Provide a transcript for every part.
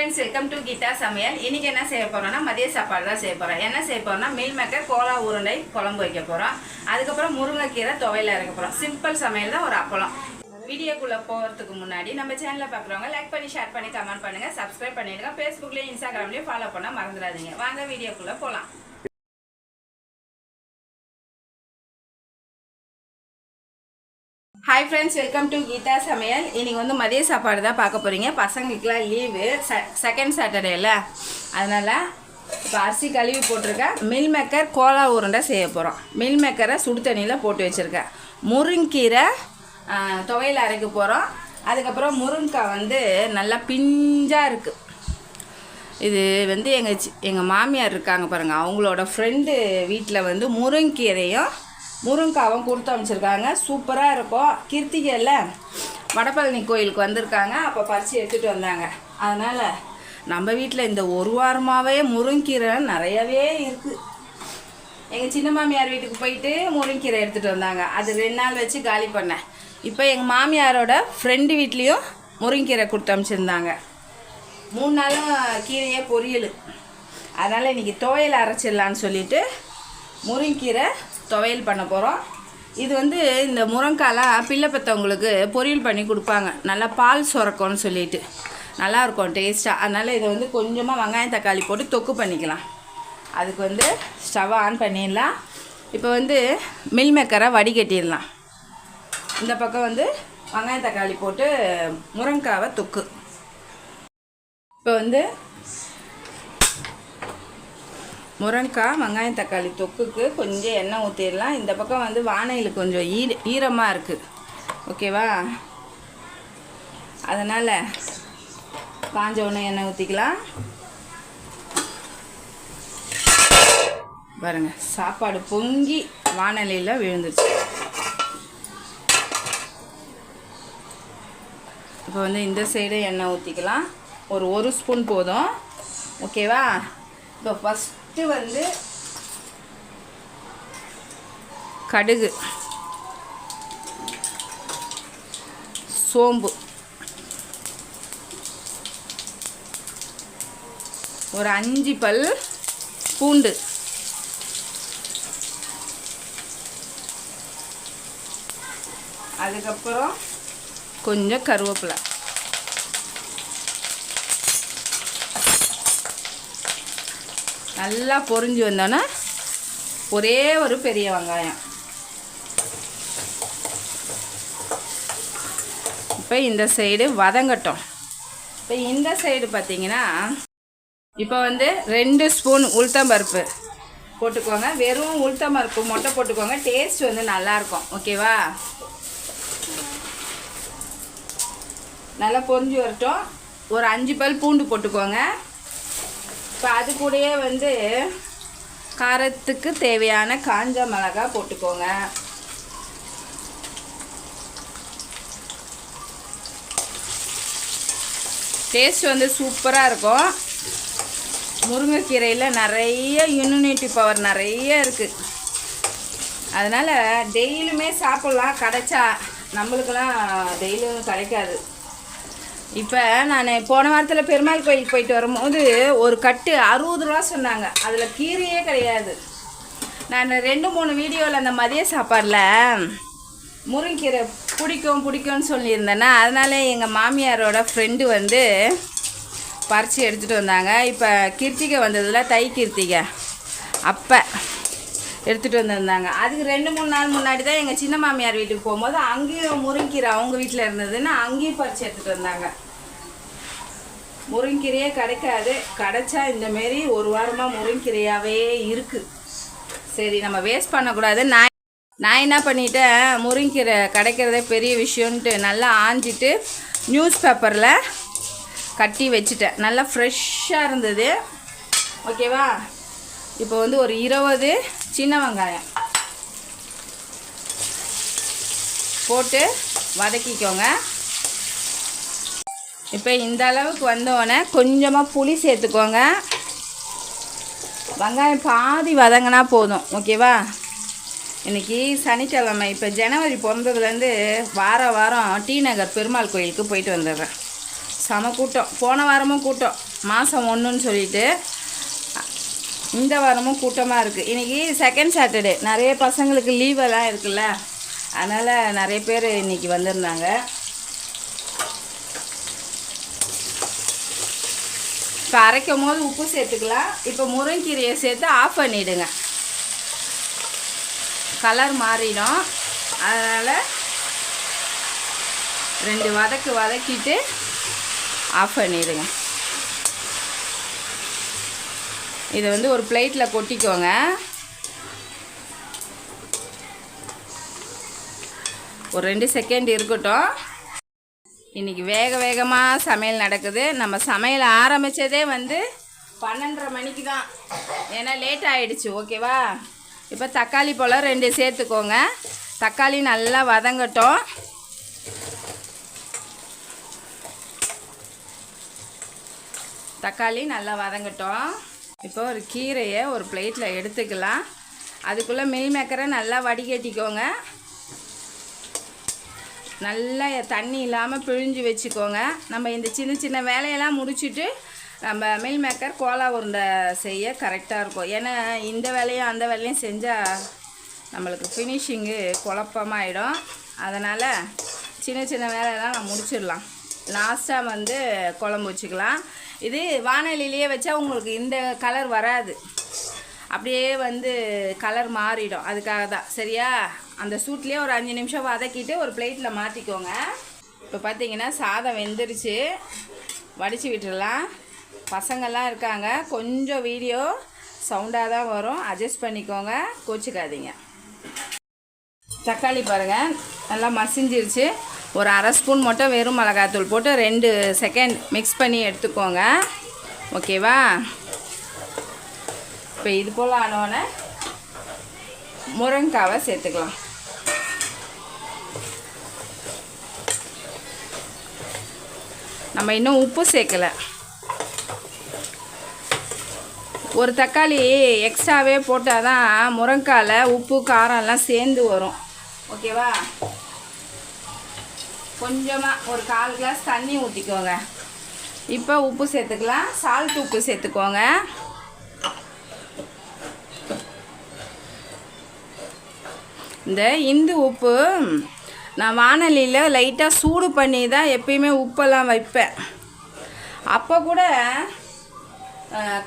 Friends welcome to Geetha Samayal இன்னைக்கு என்ன செய்ய போகிறோம்னா மதிய சாப்பாடு தான் செய்ய போகிறோம் என்ன செய்ய போகிறோம்னா மீல் மேக்கர் கோலா உருண்டை குழம்பு வைக்க போகிறோம் அதுக்கப்புறம் முருங்கைக்கீரை துவையில இறக்க போகிறோம் சிம்பிள் சமையல் தான் ஒரு அப்பளம். வீடியோக்குள்ளே போகிறதுக்கு முன்னாடி நம்ம சேனலில் பார்க்குறவங்க லைக் பண்ணி ஷேர் பண்ணி கமெண்ட் பண்ணுங்கள் சப்ஸ்கிரைப் பண்ணிவிடுங்க ஃபேஸ்புக்லேயும் இன்ஸ்டாகிராம்லேயும் ஃபாலோ பண்ணால் மறந்துடாதீங்க. வாங்க வீடியோக்குள்ளே போகலாம் hi friends welcome to Geetha Samayal இன்னைக்கு வந்து மதிய சாப்பாடு தான் பார்க்க போகிறீங்க பசங்களுக்குலாம் லீவு செகண்ட் சாட்டர்டேல அதனால் இப்போ அரிசி கழுவி போட்டிருக்கேன் மில் மேக்கர் கோலா உருண்டை செய்ய போகிறோம் மில் மேக்கரை சுடு தண்ணியில் போட்டு வச்சுருக்கேன் முருங்கீரை துவையில் துவையல் அரைக்க போகிறோம் அதுக்கப்புறம் முருங்கைக்காய் வந்து நல்லா பிஞ்சாக இருக்குது இது வந்து எங்கள் சி எங்கள் மாமியார் இருக்காங்க பாருங்கள் அவங்களோட ஃப்ரெண்டு வீட்டில் வந்து முருங்கீரையும் முருங்காவும் கொடுத்து அமைச்சிருக்காங்க சூப்பராக இருக்கும். கிருத்திகையில் வடபழனி கோயிலுக்கு வந்திருக்காங்க. அப்போ பறித்து எடுத்துகிட்டு வந்தாங்க. அதனால் நம்ம வீட்டில் இந்த ஒரு வாரமாகவே முருங்கீரை நிறையவே இருக்குது எங்கள் சின்ன மாமியார் வீட்டுக்கு போயிட்டு முருங்கீரை எடுத்துகிட்டு வந்தாங்க. அது ரெண்டு நாள் வச்சு காலி பண்ணேன் இப்போ எங்கள் மாமியாரோட ஃப்ரெண்டு வீட்லேயும் முருங்கீரை கொடுத்து அமைச்சிருந்தாங்க மூணு நாளும் கீரையே பொரியல். அதனால் இன்றைக்கி துவையல் அரைச்சிடலான்னு சொல்லிவிட்டு முருங்கீரை துவையல் பண்ண போகிறோம் இது வந்து இந்த முருங்காலாம் பிள்ளை பெற்றவங்களுக்கு பொரியல் பண்ணி கொடுப்பாங்க. நல்லா பால் சுரக்கும்னு சொல்லிட்டு. நல்லா இருக்கும் டேஸ்ட்டாக அதனால் இதை வந்து கொஞ்சமாக வெங்காயம் தக்காளி போட்டு தொக்கு பண்ணிக்கலாம். அதுக்கு வந்து ஸ்டவ் ஆன் பண்ணிடலாம். இப்போ வந்து மில் மேக்கரை வடிகட்டிடலாம். இந்த பக்கம் வந்து வெங்காயம் தக்காளி போட்டு முருங்காவை தொக்கு. இப்போ வந்து முருங்கக்காய் வெங்காயம் தக்காளி தொக்குக்கு கொஞ்சம் எண்ணெய் ஊற்றிடலாம் இந்த பக்கம் வந்து வானையில் கொஞ்சம் ஈர ஈரமாக இருக்குது ஓகேவா? அதனால் காஞ்ச உடனே எண்ணெய் ஊற்றிக்கலாம் பாருங்கள் சாப்பாடு பொங்கி வானலியில் விழுந்துருச்சு. இப்போ வந்து இந்த சைடு எண்ணெய் ஊற்றிக்கலாம் ஒரு ஒரு ஸ்பூன் போதும். ஓகேவா? இப்போ ஃபஸ்ட்டு வந்து கடுகு சோம்பு ஒரு அஞ்சு பல் பூண்டு அதுக்கப்புறம் கொஞ்சம் கருவேப்பிலை. நல்லா பொரிஞ்சு வந்தோன்னா ஒரே ஒரு பெரிய வெங்காயம். இப்போ இந்த சைடு வதங்கட்டும். இப்போ இந்த சைடு பார்த்தீங்கன்னா இப்போ வந்து ரெண்டு ஸ்பூன் உளுத்தம்பருப்பு போட்டுக்கோங்க. வெறும் உளுத்தம்பருப்பு மொட்டை போட்டுக்கோங்க. டேஸ்ட் வந்து நல்லாயிருக்கும் ஓகேவா நல்லா பொரிஞ்சு வரட்டும். ஒரு அஞ்சு பல் பூண்டு போட்டுக்கோங்க. இப்போ அது கூடயே வந்து காரத்துக்கு தேவையான காஞ்ச மிளகா போட்டுக்கோங்க. டேஸ்ட் வந்து சூப்பராக இருக்கும். முருங்கைக்கீரையில் நிறைய இம்யூனிட்டி பவர் நிறைய இருக்குது அதனால் டெய்லியுமே சாப்பிட்லாம். கிடைச்சா நம்மளுக்கெல்லாம் டெய்லியும் கிடைக்காது. இப்போ நான் போன வாரத்தில் பெருமாள் கோயிலுக்கு போயிட்டு வரும்போது ஒரு கட்டு அறுபது ரூபா சொன்னாங்க. அதில் கீரையே கிடையாது. நான் ரெண்டு மூணு வீடியோவில் அந்த மதிய சாப்பாடில் முருங்கீரை பிடிக்கும் பிடிக்கும்னு சொல்லியிருந்தேன்னா அதனால் எங்கள் மாமியாரோட ஃப்ரெண்டு வந்து பறித்து எடுத்துகிட்டு வந்தாங்க. இப்போ கிருத்திகை வந்ததில் தை கிருத்திகை. அப்போ எடுத்துகிட்டு வந்திருந்தாங்க. அதுக்கு ரெண்டு மூணு நாள் முன்னாடி தான் எங்கள் சின்ன மாமியார் வீட்டுக்கு போகும்போது அங்கேயும் முருங்கீரை அவங்க வீட்டில் இருந்ததுன்னு அங்கேயும் பறித்து எடுத்துகிட்டு வந்தாங்க. முருங்கீரையே கிடைக்காது. கிடைச்சா இந்தமாரி ஒரு வாரமாக முருங்கீரையாகவே இருக்குது சரி நம்ம வேஸ்ட் பண்ணக்கூடாது. நான் நான் என்ன பண்ணிட்டேன்? முருங்கீரை கிடைக்கிறதே பெரிய விஷயம்ன்ட்டு நல்லா ஆஞ்சிட்டு நியூஸ் பேப்பரில் கட்டி வச்சுட்டேன். நல்லா ஃப்ரெஷ்ஷாக இருந்தது. ஓகேவா இப்போ வந்து ஒரு இருபது சின்ன வெங்காயம். போட்டு வதக்கிக்கோங்க. இப்போ இந்த அளவுக்கு வந்தோடனே கொஞ்சமாக புளி சேர்த்துக்கோங்க. வெங்காயம் பாதி வதங்கினா போதும். ஓகேவா? இன்னைக்கு சனிக்கிழமை. இப்போ ஜனவரி பிறந்ததுலேருந்து வார வாரம் டி நகர் பெருமாள் கோயிலுக்கு போயிட்டு வந்துடுறேன். செம கூட்டம். போன வாரமும் கூட்டம். மாதம் ஒன்றுன்னு சொல்லிட்டு இந்த வாரமும் கூட்டமாக இருக்குது இன்றைக்கி செகண்ட் சாட்டர்டே நிறைய பசங்களுக்கு லீவெல்லாம் இருக்குல்ல. அதனால் நிறைய பேர் இன்றைக்கி வந்திருந்தாங்க. இப்போ அரைக்கும் போது உப்பு சேர்த்துக்கலாம். இப்போ முருங்கீரையை சேர்த்து ஆஃப் பண்ணிவிடுங்க கலர் மாறிடும். அதனால் ரெண்டு வதக்கு வதக்கிட்டு ஆஃப் பண்ணிவிடுங்க இதை வந்து ஒரு பிளேட்டில் கொட்டிக்கோங்க. ஒரு ரெண்டு செகண்ட் இருக்கட்டும். இன்றைக்கி வேக வேகமாக சமையல் நடக்குது. நம்ம சமையல் ஆரம்பித்ததே வந்து பன்னெண்டரை மணிக்கு தான். ஏன்னா லேட் ஆகிடுச்சு ஓகேவா இப்போ தக்காளி பழம் ரெண்டு சேர்த்துக்கோங்க. தக்காளி நல்லா வதங்கட்டும். தக்காளி நல்லா வதங்கட்டும். இப்போ ஒரு கீரையை ஒரு பிளேட்டில் எடுத்துக்கலாம். அதுக்குள்ளே மில் மேக்கரை நல்லா வடிகட்டிக்கோங்க. நல்லா தண்ணி இல்லாமல் பிழிஞ்சு வச்சுக்கோங்க. நம்ம இந்த சின்ன சின்ன வேலையெல்லாம் முடிச்சுட்டு நம்ம மில் மேக்கர் கோலா உருண்டை செய்ய கரெக்டாக இருக்கும். ஏன்னா இந்த வேலையும் அந்த வேலையும் செஞ்சால் நம்மளுக்கு ஃபினிஷிங்கு குழப்பமாயிடும். அதனால் சின்ன சின்ன வேலையெல்லாம் நான் முடிச்சிடலாம். லாஸ்ட்டாக வந்து குழம்பு வச்சுக்கலாம். இது வானொலியிலேயே வச்சா உங்களுக்கு இந்த கலர் வராது. அப்படியே வந்து கலர் மாறிடும். அதுக்காக தான். சரியா? அந்த சூட்லேயே ஒரு அஞ்சு நிமிஷம் வதக்கிட்டு ஒரு பிளேட்டில் மாற்றிக்கோங்க இப்போ பார்த்தீங்கன்னா சாதம் வெந்துருச்சு. வடித்து விட்டுடலாம் பசங்கள்லாம் இருக்காங்க. கொஞ்சம் வீடியோ சவுண்டாக தான் வரும். அட்ஜஸ்ட் பண்ணிக்கோங்க. கோச்சிக்காதீங்க. தக்காளி பாருங்கள் நல்லா மசிஞ்சிருச்சு. ஒரு அரை ஸ்பூன் மட்டும் வெறும் மிளகாத்தூள் போட்டு ரெண்டு செகண்ட் மிக்ஸ் பண்ணி எடுத்துக்கோங்க. ஓகேவா இப்போ இது போல் ஆனோடனே முருங்காவை சேர்த்துக்கலாம். நம்ம இன்னும் உப்பு சேர்க்கலை. ஒரு தக்காளி எக்ஸ்ட்ராவே போட்டால் தான் முருங்காயில் உப்பு காரம்லாம் சேர்ந்து வரும். ஓகேவா கொஞ்சமாக ஒரு கால் கிளாஸ் தண்ணி ஊற்றிக்கோங்க இப்போ உப்பு சேர்த்துக்கலாம். சால்ட் உப்பு சேர்த்துக்கோங்க. இந்த இந்து உப்பு நான் வானலியில் லைட்டாக சூடு பண்ணி தான் எப்பயுமே உப்பெல்லாம் வைப்பேன். அப்போ கூட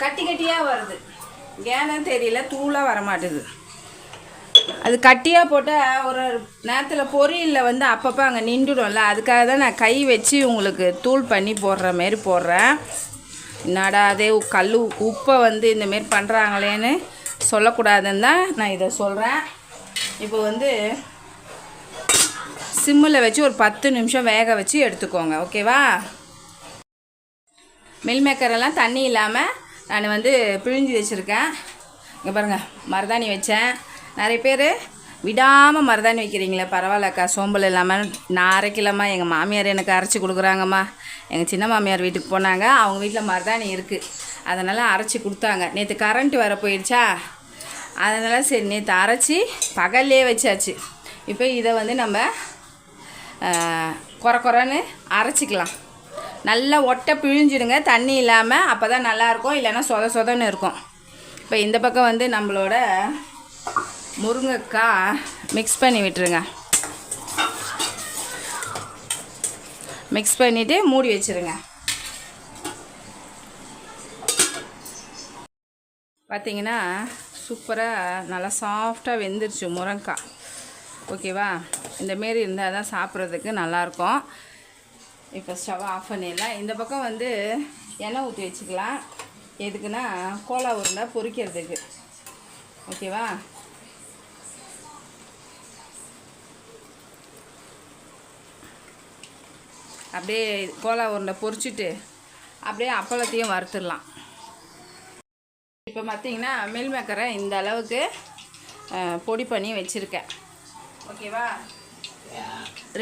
கட்டி கட்டியாக வருது. ஏன்னு தெரியல தூளாக வரமாட்டுது. அது கட்டியாக போட்டால் ஒரு நேரத்தில் பொரியலில் வந்து அப்பப்போ அங்கே நின்றுடும்ல. அதுக்காக தான் நான் கை வச்சு உங்களுக்கு தூள் பண்ணி போடுற மாரி போடுறேன். என்னடா அதே உ- கல் உப்பை வந்து இந்தமாரி பண்ணுறாங்களேன்னு சொல்லக்கூடாதுன்னு தான் நான் இதை சொல்கிறேன் இப்போ வந்து சிம்மில் வச்சு ஒரு பத்து நிமிஷம் வேக வச்சு எடுத்துக்கோங்க ஓகேவா? மில் மேக்கரெல்லாம் தண்ணி இல்லாமல் நான் வந்து பிழிஞ்சு வச்சுருக்கேன். இங்கே பாருங்கள் மருதாணி வச்சேன். நிறைய பேர் விடாமல் மருதாணி வைக்கிறீங்களே பரவாயில்லக்கா. சோம்பல் இல்லாமல் நான் அரைக்கலம்மா. எங்கள் மாமியார் எனக்கு அரைச்சி கொடுக்குறாங்கம்மா. எங்கள் சின்ன மாமியார் வீட்டுக்கு போனாங்க. அவங்க வீட்டில் மருதாணி இருக்குது அதனால் அரைச்சி கொடுத்தாங்க. நேற்று கரண்ட் வர போயிடுச்சா? அதனால் சரி நேற்று அரைச்சி பகல்லே வச்சாச்சு. இப்போ இதை வந்து நம்ம குறை கொர கொரன்னு அரைச்சிக்கலாம். நல்லா ஒட்டை பிழிஞ்சிடுங்க. தண்ணி இல்லாமல் அப்போ தான் நல்லாயிருக்கும் இல்லைன்னா சொத சொதன்னு இருக்கும். இப்போ இந்த பக்கம் வந்து நம்மளோட முருங்கைக்காய் மிக்ஸ் பண்ணி விட்டுருங்க. மிக்ஸ் பண்ணிவிட்டு மூடி வச்சுருங்க. பார்த்தீங்கன்னா சூப்பராக நல்லா சாஃப்டாக வெந்துருச்சு முருங்கைக்காய் ஓகேவா? இந்தமாரி இருந்தால் தான் சாப்பிட்றதுக்கு நல்லாயிருக்கும். இப்போ ஸ்டவ் ஆஃப் பண்ணிடலாம். இந்த பக்கம் வந்து எண்ணெய் ஊற்றி வச்சுக்கலாம். எதுக்குன்னா கோலா உருண்டை பொரிக்கிறதுக்கு. ஓகேவா? அப்படியே கோலா உருண்டை பொரிச்சிட்டு அப்படியே அப்பளத்தையும் வறுத்துடலாம். இப்போ பார்த்தீங்கன்னா மில் மேக்கரை இந்த அளவுக்கு பொடி பண்ணி வச்சுருக்கேன். ஓகேவா?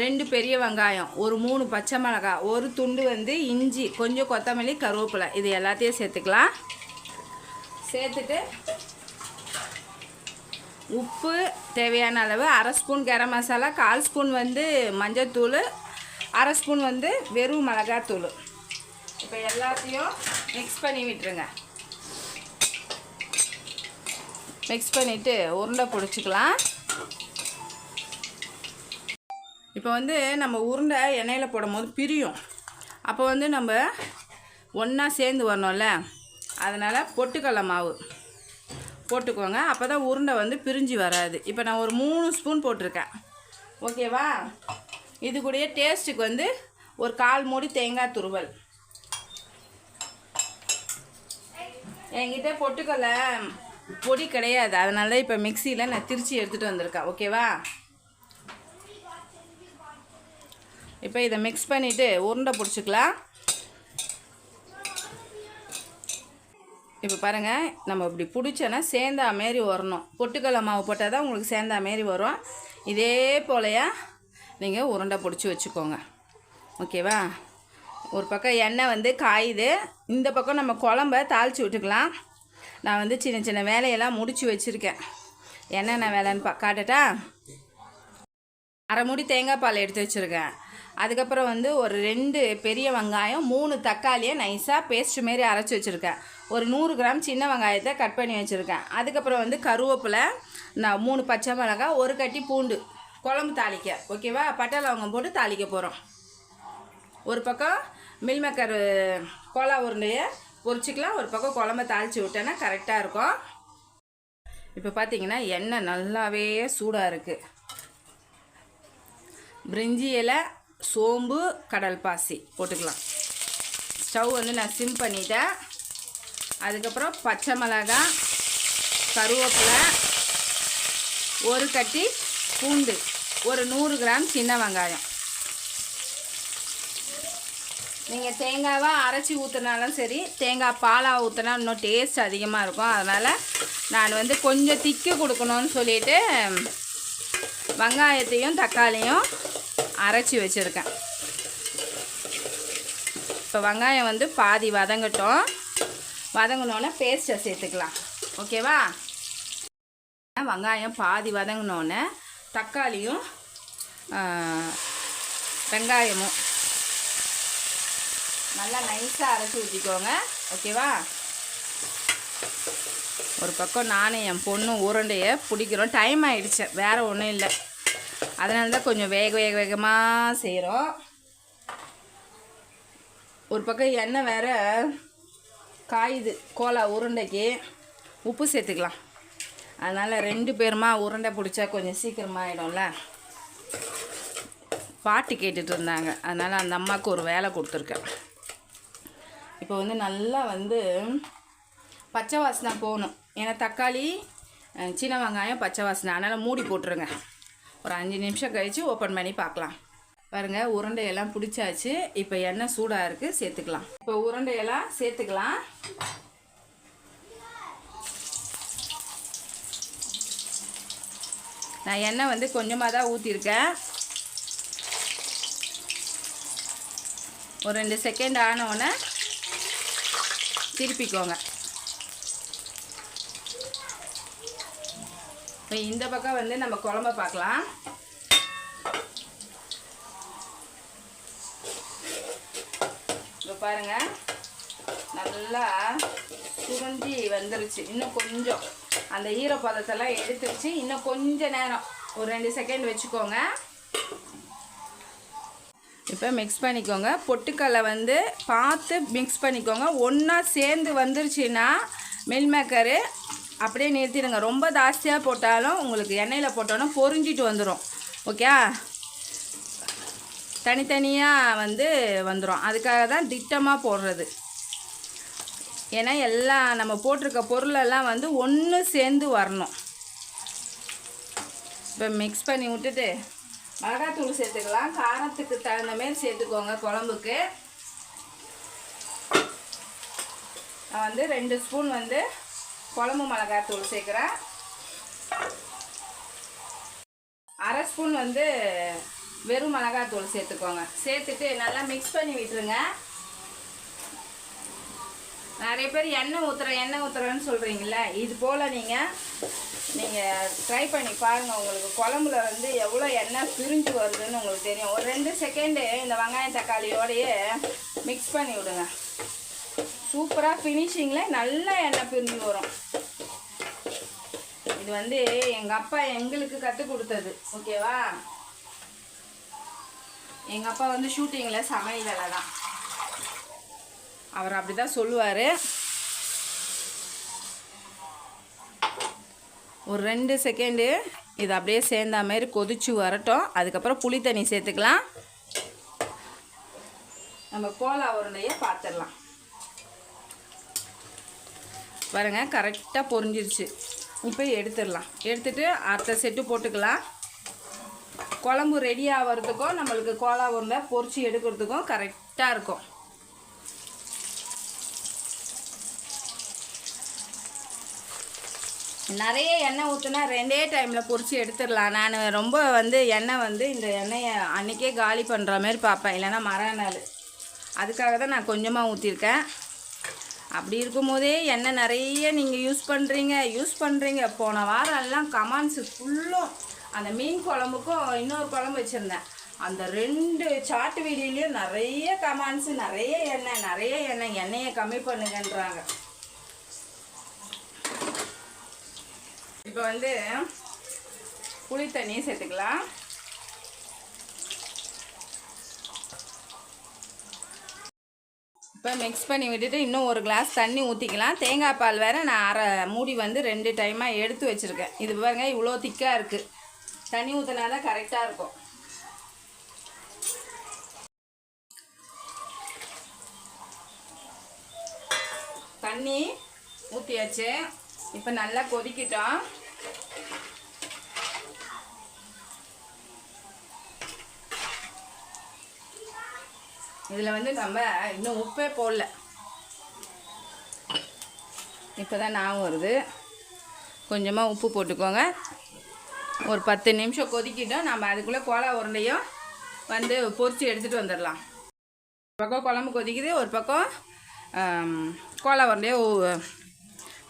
ரெண்டு பெரிய வெங்காயம் ஒரு மூணு பச்சை மிளகாய் ஒரு துண்டு வந்து இஞ்சி கொஞ்சம் கொத்தமல்லி கருவேப்பிலை இது எல்லாத்தையும் சேர்த்துக்கலாம். சேர்த்துட்டு உப்பு தேவையான அளவு அரை ஸ்பூன் கரம் மசாலா கால் ஸ்பூன் வந்து மஞ்சத்தூள் அரை ஸ்பூன் வந்து வெறும் மிளகாத்தூள். இப்போ எல்லாத்தையும் மிக்ஸ் பண்ணி விட்டுருங்க. மிக்ஸ் பண்ணிவிட்டு உருண்டை பிடிச்சிக்கலாம். இப்போ வந்து நம்ம உருண்டை எண்ணெயில் போடும்போது பிரியும். அப்போ வந்து நம்ம ஒன்றா சேர்ந்து வரணும்ல. அதனால் பொட்டுக்கடலை மாவு போட்டுக்கோங்க. அப்போ தான் உருண்டை வந்து பிரிஞ்சு வராது. இப்போ நான் ஒரு மூணு ஸ்பூன் போட்டிருக்கேன். ஓகேவா? இது கூடயே டேஸ்ட்டுக்கு வந்து ஒரு கால் மூடி தேங்காய் துருவல். என்கிட்ட பொட்டுக்கடலை பொடி கிடையாது. அதனால தான் இப்போ மிக்சியில் நான் திருச்சி எடுத்துகிட்டு வந்திருக்கேன் ஓகேவா இப்போ இதை மிக்ஸ் பண்ணிவிட்டு உருண்டை பிடிச்சிக்கலாம். இப்போ பாருங்கள் நம்ம இப்படி பிடிச்சோன்னா சேந்தா மாரி வரணும். பொட்டுக்கடலை மாவு போட்டால் தான் உங்களுக்கு சேந்தா மாரி வரும். இதே போலையாக நீங்கள் உருண்டை பிடிச்சி வச்சுக்கோங்க. ஓகேவா? ஒரு பக்கம் எண்ணெய் வந்து காயுது. இந்த பக்கம் நம்ம குழம்ப தாளித்து விட்டுக்கலாம். நான் வந்து சின்ன சின்ன வேலையெல்லாம் முடித்து வச்சுருக்கேன். என்னென்ன வேலைன்னு பா காட்டட்டா? அரை மூடி தேங்காய் பால் எடுத்து வச்சுருக்கேன். அதுக்கப்புறம் வந்து ஒரு ரெண்டு பெரிய வெங்காயம் மூணு தக்காளியை நைஸாக பேஸ்ட் மாரி அரைச்சி வச்சுருக்கேன். ஒரு நூறு கிராம் சின்ன வெங்காயத்தை கட் பண்ணி வச்சுருக்கேன். அதுக்கப்புறம் வந்து கருவேப்பிலை நான் மூணு பச்சை மிளகாய் ஒரு கட்டி பூண்டு. குழம்பு தாளிக்க. ஓகேவா? பட்டை லவங்கம் போட்டு தாளிக்க போகிறோம் ஒரு பக்கம் மில்மேக்கர் கோலா உருண்டையை பொரிச்சிக்கலாம். ஒரு பக்கம் குழம்ப தாளித்து விட்டேன்னா கரெக்டாக இருக்கும். இப்போ பார்த்தீங்கன்னா எண்ணெய் நல்லாவே சூடாக இருக்குது பிரிஞ்சி இலை சோம்பு கடல் பாசி போட்டுக்கலாம். ஸ்டவ் வந்து நான் சிம் பண்ணிட்டேன். அதுக்கப்புறம் பச்சை மிளகாய் கருவேப்பிலை ஒரு கட்டி பூண்டு. ஒரு நூறு கிராம் சின்ன வெங்காயம். நீங்கள் தேங்காவாக அரைச்சி ஊற்றுனாலும் சரி தேங்காய் பாலாக ஊற்றினா இன்னும் டேஸ்ட் அதிகமாக இருக்கும். அதனால் நான் வந்து கொஞ்சம் திக்கு கொடுக்கணும்னு சொல்லிட்டு வெங்காயத்தையும் தக்காளியும் அரைச்சி வச்சுருக்கேன். இப்போ வெங்காயம் வந்து பாதி வதங்கட்டும். வதங்கினோன்னே பேஸ்ட்டை சேர்த்துக்கலாம். ஓகேவா வெங்காயம் பாதி வதங்கினோன்னே தக்காளியும் வெங்காயமும். நல்லா நைஸாக அரைச்சி ஊற்றிக்கோங்க ஓகேவா? ஒரு பக்கம் நானும் என் பொண்ணும் உருண்டையை பிடிக்கிறோம். டைம் ஆகிடுச்சு வேறு ஒன்றும் இல்லை. அதனால தான் கொஞ்சம் வேக வேக வேகமாக செய்கிறோம் ஒரு பக்கம் எண்ணெய் வேறு காயுது. கோலா உருண்டைக்கு. உப்பு சேர்த்துக்கலாம். அதனால் ரெண்டு பேருமா உருண்டை பிடிச்சா கொஞ்சம் சீக்கிரமாக ஆகிடும்ல பாட்டு கேட்டுட்டு இருந்தாங்க. அதனால் அந்த அம்மாவுக்கு ஒரு வேலை கொடுத்துருக்கேன். இப்போ வந்து நல்லா வந்து பச்சை வாசனை போகணும். ஏன்னா தக்காளி சின்ன வெங்காயம் பச்சை வாசனை. அதனால் மூடி போட்டுருங்க. ஒரு அஞ்சு நிமிஷம் கழித்து ஓப்பன் பண்ணி பார்க்கலாம். பாருங்கள் உருண்டையெல்லாம் பிடிச்சாச்சு. இப்போ எண்ணெய் சூடாக இருக்குது சேர்த்துக்கலாம். இப்போ உருண்டையெல்லாம் சேர்த்துக்கலாம். நான் எண்ணெய் வந்து கொஞ்சமாக தான் ஊற்றிருக்கேன் ஒரு ரெண்டு செகண்ட் ஆனவுடனே திருப்பிக்கோங்க. இப்போ இந்த பக்கம் வந்து நம்ம குழம்ப பார்க்கலாம். இப்போ பாருங்க. நல்லா சுருஞ்சி வந்துருச்சு. இன்னும் கொஞ்சம். அந்த ஈரப்பதத்தெல்லாம் எடுத்துருச்சு இன்னும் கொஞ்ச நேரம் ஒரு ரெண்டு செகண்ட் வச்சுக்கோங்க. இப்போ மிக்ஸ் பண்ணிக்கோங்க. பொட்டுக்கடலை வந்து பார்த்து மிக்ஸ் பண்ணிக்கோங்க. ஒன்றா சேர்ந்து வந்துருச்சுன்னா மில் மேக்கரு அப்படியே நிறுத்திடுங்க. ரொம்ப ஜாஸ்தியாக போட்டாலும் உங்களுக்கு எண்ணெயில் போட்டோன்னா பொறிஞ்சிட்டு வந்துடும் ஓகே தனித்தனியாக வந்து வந்துடும் அதுக்காக தான் திட்டமாக போடுறது. ஏன்னா எல்லாம் நம்ம போட்டிருக்க பொருளெல்லாம் வந்து ஒன்று சேர்ந்து வரணும். இப்போ மிக்ஸ் பண்ணி விட்டுட்டு மிளகாத்தூள் சேர்த்துக்கலாம். காரத்துக்கு தகுந்த மாதிரி சேர்த்துக்கோங்க குழம்புக்கு. நான் வந்து ரெண்டு ஸ்பூன் வந்து குழம்பு மிளகாத்தூள் சேர்க்குறேன். அரை ஸ்பூன் வந்து வெறும் மிளகாத்தூள் சேர்த்துக்கோங்க. சேர்த்துட்டு நல்லா மிக்ஸ் பண்ணி விட்டுருங்க. நிறைய பேர் எண்ணெய் ஊற்றுற எண்ணெய் ஊற்றுறேன்னு சொல்கிறீங்கள இது போல் நீங்கள் நீங்கள் ட்ரை பண்ணி பாருங்கள் உங்களுக்கு குழம்புல வந்து எவ்வளோ எண்ணெய் பிரிஞ்சு வருதுன்னு உங்களுக்கு தெரியும். ஒரு ரெண்டு செகண்டு இந்த வெங்காயம் தக்காளியோடையே மிக்ஸ் பண்ணி விடுங்க. சூப்பராக ஃபினிஷிங்கில் நல்லா எண்ணெய் பிரிஞ்சு வரும். இது வந்து எங்கள் அப்பா எங்களுக்கு கற்றுக் கொடுத்தது. ஓகேவா எங்கள் அப்பா வந்து ஷூட்டிங்கில் சமையல் வேலை தான் அவர் அப்படி தான் சொல்லுவார். ஒரு ரெண்டு செகண்டு இது அப்படியே சேர்ந்தா மாதிரி கொதிச்சு வரட்டும். அதுக்கப்புறம் புளி தண்ணி சேர்த்துக்கலாம். நம்ம கோலா உருண்டையை பார்த்துடலாம். பாருங்க கரெக்டாக பொரிஞ்சிருச்சு. இப்போ எடுத்துடலாம். எடுத்துட்டு அடுத்த செட்டு போட்டுக்கலாம். குழம்பு ரெடி ஆகிறதுக்கும் நம்மளுக்கு கோலா உருண்டை பொரிச்சு எடுக்கிறதுக்கும் கரெக்டாக இருக்கும். நிறைய எண்ணெய் ஊற்றுனா ரெண்டே டைமில் பொரிச்சு எடுத்துடலாம். நான் ரொம்ப வந்து எண்ணெய் வந்து இந்த எண்ணெயை அன்றைக்கே காலி பண்ணுற மாதிரி பார்ப்பேன். இல்லைன்னா மறுநாள் அதுக்காக தான் நான் கொஞ்சமாக ஊற்றிருக்கேன் அப்படி இருக்கும்போதே எண்ணெய் நிறைய நீங்கள் யூஸ் பண்ணுறீங்க யூஸ் பண்ணுறீங்க போன வாரம் எல்லாம் கமான்ஸு ஃபுல்லும் அந்த மீன் குழம்புக்கும் இன்னொரு குழம்பு வச்சுருந்தேன். அந்த ரெண்டு சாட்டு வீடியோலையும் நிறைய கமான்ஸு நிறைய எண்ணெய் நிறைய எண்ணெய். எண்ணெயை கம்மி பண்ணுங்கன்றாங்க. இப்போ வந்து புளி தண்ணி சேர்த்துக்கலாம். இப்போ மிக்ஸ் பண்ணி விட்டுட்டு இன்னும் ஒரு கிளாஸ் தண்ணி ஊற்றிக்கலாம் தேங்காய் பால் வேறு நான் அரை மூடி வந்து ரெண்டு டைமாக எடுத்து வச்சுருக்கேன். இது பாருங்க இவ்வளோ திக்காக இருக்குது தண்ணி ஊற்றினா தான் கரெக்டாக இருக்கும். தண்ணி ஊற்றியாச்சு இப்போ நல்லா கொதிக்கிட்டோம். இதில் வந்து நம்ம இன்னும் உப்பே போடல. இப்போ தான் ஞாபகம் வருது. கொஞ்சமாக உப்பு போட்டுக்கோங்க. ஒரு பத்து நிமிஷம் கொதிக்கிட்டோம். நம்ம அதுக்குள்ளே கோலா உருண்டையும் வந்து பொறிச்சு எடுத்துகிட்டு வந்துடலாம். ஒரு பக்கம் குழம்பு கொதிக்குது ஒரு பக்கம் கோலா உருண்டையோ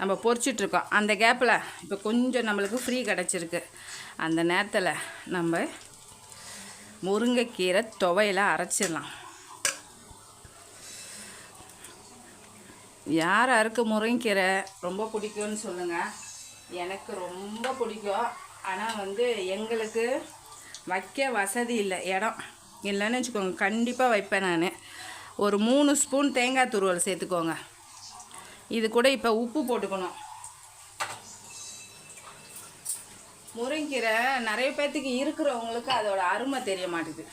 நம்ம பொறிச்சிட்ருக்கோம். அந்த கேப்பில் இப்போ கொஞ்சம் நம்மளுக்கு ஃப்ரீ கிடச்சிருக்கு. அந்த நேரத்தில் நம்ம முருங்கைக்கீரை துவையில் அரைச்சிடலாம். யார் யாருக்கு முருங்கைக்கீரை ரொம்ப பிடிக்கும்னு சொல்லுங்கள் எனக்கு ரொம்ப பிடிக்கும். ஆனால் வந்து எங்களுக்கு வைக்க வசதி இல்லை இடம். இல்லைன்னு வச்சுக்கோங்க கண்டிப்பாக வைப்பேன் நான். ஒரு மூணு ஸ்பூன் தேங்காய் துருவல் சேர்த்துக்கோங்க. இது கூட இப்போ உப்பு போட்டுக்கணும். முருங்கீரை நிறைய பேர்த்துக்கு இருக்கிறவங்களுக்கு அதோட அருமை தெரிய மாட்டேது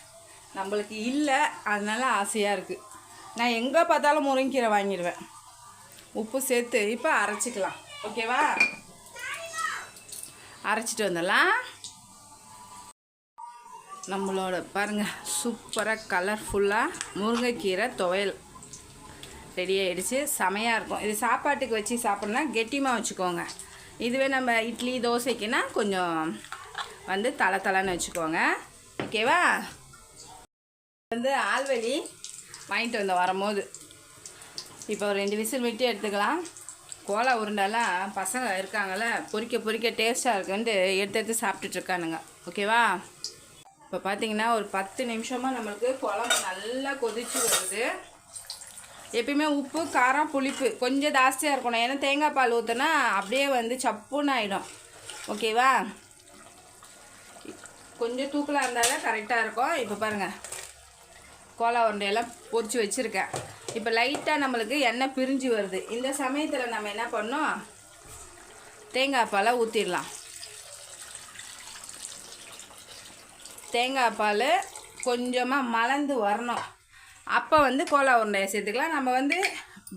நம்மளுக்கு இல்லை அதனால் ஆசையாக இருக்குது நான் எங்கே பார்த்தாலும் முருங்கீரை வாங்கிடுவேன். உப்பு சேர்த்து இப்போ அரைச்சிக்கலாம். ஓகேவா? அரைச்சிட்டு வந்துடலாம். நம்மளோட பாருங்கள் சூப்பராக கலர்ஃபுல்லாக முருங்கைக்கீரை துவையல். ரெடி ஆயிடுச்சு செமையாக இருக்கும். இது சாப்பாட்டுக்கு வச்சு சாப்பிட்ணுன்னா கெட்டியமாக வச்சுக்கோங்க. இதுவே நம்ம இட்லி தோசைக்குன்னா கொஞ்சம் வந்து தலை தலைன்னு வச்சுக்கோங்க. ஓகேவா வந்து ஆல்வெளி வாங்கிட்டு வந்தோம் வரும்போது. இப்போ ஒரு ரெண்டு விசில் விட்டு எடுத்துக்கலாம். கோலா உருண்டெல்லாம் பசங்க இருக்காங்கல்ல பொறிக்க பொறிக்க டேஸ்ட்டாக இருக்குன்ட்டு எடுத்து எடுத்து சாப்பிட்டுட்ருக்கானுங்க ஓகேவா இப்போ பார்த்தீங்கன்னா ஒரு பத்து நிமிஷமாக நம்மளுக்கு குழம்பு நல்லா கொதிச்சு வருது. எப்பயுமே உப்பு காரம் புளிப்பு கொஞ்சம் ஜாஸ்தியாக இருக்கணும். ஏன்னா தேங்காய் பால் ஊற்றினா அப்படியே வந்து சப்புன்னு ஆகிடும் ஓகேவா? கொஞ்சம் தூக்கலாக இருந்தால் தான் கரெக்டாக இருக்கும். இப்போ பாருங்கள் கோலா உருண்டையெல்லாம் பொரிச்சு வச்சுருக்கேன். இப்போ லைட்டாக நம்மளுக்கு எண்ணெய் பிரிஞ்சு வருது. இந்த சமயத்தில் நம்ம என்ன பண்ணோம்? தேங்காய் பாலை ஊற்றிடலாம் தேங்காய் பால் கொஞ்சமாக மலர்ந்து வரணும். அப்போ வந்து கோலா உருண்டையை சேர்த்துக்கலாம். நம்ம வந்து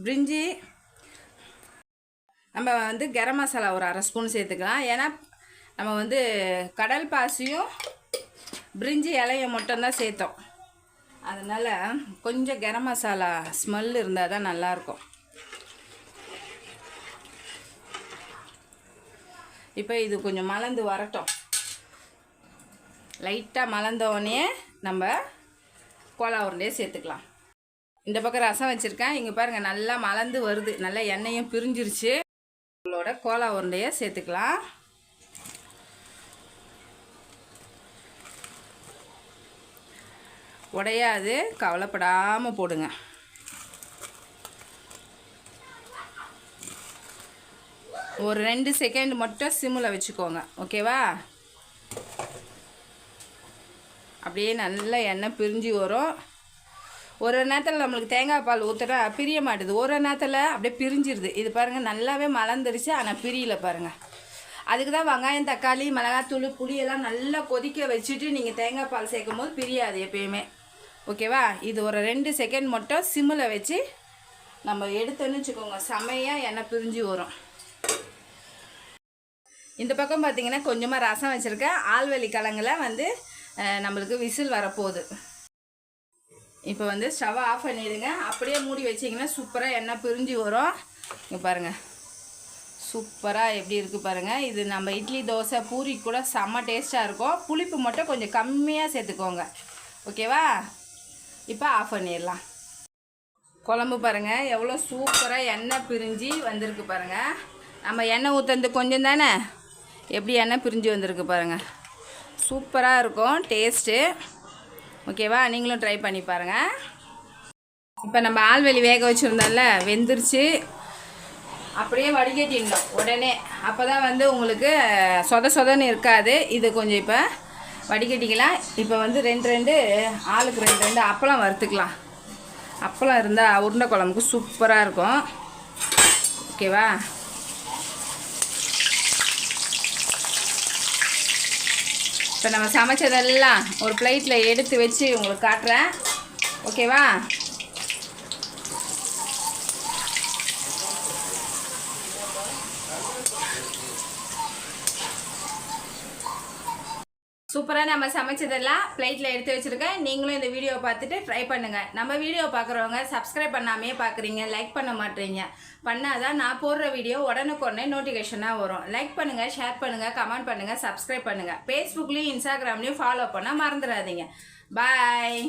பிரிஞ்சி நம்ம வந்து கரம் மசாலா ஒரு அரை ஸ்பூன் சேர்த்துக்கலாம். ஏன்னா நம்ம வந்து கடல் பாசியும் பிரிஞ்சி இலையும் மட்டும்தான் சேர்த்தோம். அதனால் கொஞ்சம் கரம் மசாலா ஸ்மெல் இருந்தால் தான் நல்லாயிருக்கும். இப்போ இது கொஞ்சம் மலர்ந்து வரட்டும். லைட்டாக மலர்ந்தோடனே நம்ம கோலா உருண்டையை சேர்த்துக்கலாம். இந்த பக்கம் ரசம் வச்சுருக்கேன். இங்கே பாருங்கள் நல்லா மலர்ந்து வருது. நல்லா எண்ணெயும் பிரிஞ்சிருச்சு. உங்களோட கோலா உருண்டையை சேர்த்துக்கலாம். உடையாது. கவலைப்படாமல் போடுங்க. ஒரு ரெண்டு செகண்ட் மட்டும் சிம்மில் வச்சுக்கோங்க. ஓகேவா அப்படியே நல்லா எண்ணெய் பிரிஞ்சு வரும். ஒரு நேரத்தில் நம்மளுக்கு தேங்காய் பால் ஊற்றுனா பிரிய மாட்டுது. ஒரு நேரத்தில் அப்படியே பிரிஞ்சிருது. இது பாருங்கள் நல்லாவே மலர்ந்துருச்சு. ஆனால் பிரியல பாருங்கள் அதுக்கு தான் வெங்காயம் தக்காளி மிளகாத்தூள் புளியெல்லாம் நல்லா கொதிக்க வச்சுட்டு நீங்கள் தேங்காய் பால் சேர்க்கும் போது பிரியாது எப்பயுமே. ஓகேவா இது ஒரு ரெண்டு செகண்ட் மட்டும் சிம்மில் வச்சு நம்ம எடுத்தோன்னு வச்சுக்கோங்க. செமையாக எண்ணெய் பிரிஞ்சு வரும். இந்த பக்கம் பார்த்தீங்கன்னா கொஞ்சமாக ரசம் வச்சுருக்கேன். ஆள்வெளி கிழங்குல வந்து நம்மளுக்கு விசில் வரப்போகுது. இப்போ வந்து ஸ்டவ் ஆஃப் பண்ணிடுங்க. அப்படியே மூடி வச்சிங்கன்னா சூப்பராக எண்ணெய் பிரிஞ்சு வரும். இங்கே பாருங்கள் சூப்பராக எப்படி இருக்குது பாருங்கள் இது நம்ம இட்லி தோசை பூரி கூட செம்ம டேஸ்ட்டாக இருக்கும். புளிப்பு மட்டும் கொஞ்சம் கம்மியாக சேர்த்துக்கோங்க. ஓகேவா இப்போ ஆஃப் பண்ணிடலாம். குழம்பு பாருங்கள் எவ்வளோ சூப்பராக எண்ணெய் பிரிஞ்சு வந்திருக்கு பாருங்கள் நம்ம எண்ணெய் ஊற்றுறது கொஞ்சம் தானே? எப்படி எண்ணெய் பிரிஞ்சு வந்திருக்கு பாருங்கள் சூப்பராக இருக்கும் டேஸ்ட்டு. ஓகேவா? நீங்களும் ட்ரை பண்ணி பாருங்கள் இப்போ நம்ம ஆள்வெளி வேக வச்சுருந்தோம்ல வெந்துருச்சு. அப்படியே வடிகட்டிடணும் உடனே. அப்போ தான் வந்து உங்களுக்கு சொத சொதன்னு இருக்காது. இது கொஞ்சம் இப்போ வடிகட்டிக்கலாம். இப்போ வந்து ரெண்டு ரெண்டு ஆளுக்கு ரெண்டு ரெண்டு அப்பளம் வறுத்துக்கலாம். அப்பளம் இருந்தால் உருண்டை குழம்புக்கு சூப்பராக இருக்கும். ஓகேவா? இப்போ நம்ம சமைச்சதெல்லாம் ஒரு பிளேட்டில் எடுத்து வச்சு உங்களுக்கு காட்டுறேன். ஓகேவா சூப்பராக நம்ம சமைச்சதெல்லாம் பிளேட்டில் எடுத்து வச்சுருக்கேன். நீங்களும் இந்த வீடியோ பார்த்துட்டு ட்ரை பண்ணுங்கள் நம்ம வீடியோ பார்க்குறவங்க சப்ஸ்கிரைப் பண்ணாமே பார்க்குறீங்க. லைக் பண்ண மாட்டீங்க. பண்ணாதான் நான் போடுற வீடியோ உடனுக்குடனே நோட்டிஃபிகேஷனாக வரும். லைக் பண்ணுங்கள் ஷேர் பண்ணுங்கள் கமெண்ட் பண்ணுங்கள் சப்ஸ்கிரைப் பண்ணுங்கள் ஃபேஸ்புக்லேயும் இன்ஸ்டாகிராம்லேயும் ஃபாலோ பண்ண மறந்துடாதீங்க. பாய்